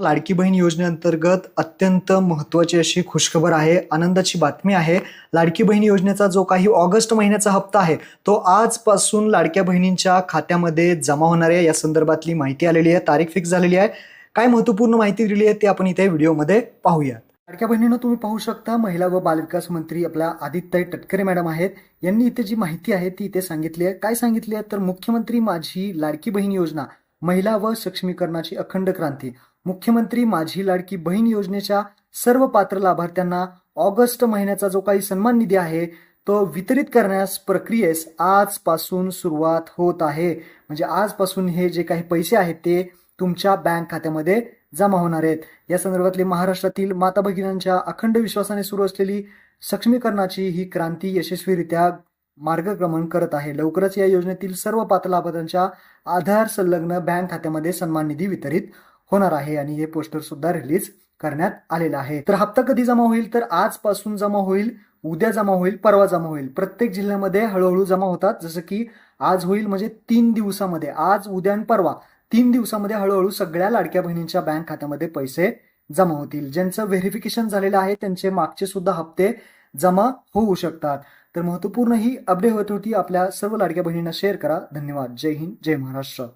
लाडकी बहीण योजनेअंतर्गत अत्यंत महत्त्वाची अशी खुशखबर आहे. आनंदाची बातमी आहे. लाडकी बहीण योजनेचा जो काही ऑगस्ट महिन्याचा हप्ता आहे तो आजपासून लाडक्या बहिणींच्या खात्यामध्ये जमा होणार आहे. या संदर्भातली माहिती आलेली आहे. तारीख फिक्स झालेली आहे. काय महत्त्वपूर्ण माहिती दिली आहे ते आपण इथे व्हिडिओमध्ये पाहूया लाडक्या बहिणींना तुम्ही पाहू शकता महिला व बालविकास मंत्री आपल्या आदित्य टटकरे मॅडम आहेत. यांनी इथे जी माहिती आहे ती इथे सांगितली आहे. काय सांगितली आहे? तर मुख्यमंत्री माझी लाडकी बहीण योजना. महिला व सक्षमीकरणाची अखंड क्रांती. मुख्यमंत्री माझी लाडकी बहीण योजनेच्या सर्व पात्र लाभार्थ्यांना ऑगस्ट महिन्याचा जो काही सन्मान निधी आहे तो वितरित करण्यास प्रक्रियेस आजपासून सुरुवात होत आहे. म्हणजे आजपासून हे जे काही पैसे आहेत ते तुमच्या बँक खात्यामध्ये जमा होणार आहेत. या संदर्भातले महाराष्ट्रातील माता भगिनींच्या अखंड विश्वासाने सुरू असलेली सक्षमीकरणाची ही क्रांती यशस्वीरित्या मार्गक्रमण करत आहे. लवकरच या योजनेतील सर्व पात्र लाभार्थ्यांच्या आधार संलग्न बँक खात्यामध्ये सन्मान निधी वितरित होणार आहे आणि हे पोस्टर सुद्धा रिलीज करण्यात आलेलं आहे. तर हप्ता कधी जमा होईल? तर आजपासून जमा होईल उद्या जमा होईल परवा जमा होईल. प्रत्येक जिल्ह्यामध्ये हळूहळू जमा होतात. जसं की आज होईल म्हणजे तीन दिवसामध्ये. आज उद्या आणि परवा तीन दिवसामध्ये हळूहळू सगळ्या लाडक्या बहिणींच्या बँक खात्यामध्ये पैसे जमा होतील. ज्यांचं व्हेरिफिकेशन झालेलं आहे त्यांचे मागचे सुद्धा हप्ते जमा होऊ शकतात. तर महत्त्वपूर्ण ही अपडेट होत होती. आपल्या सर्व लाडक्या बहिणींना शेअर करा. धन्यवाद. जय हिंद. जय महाराष्ट्र.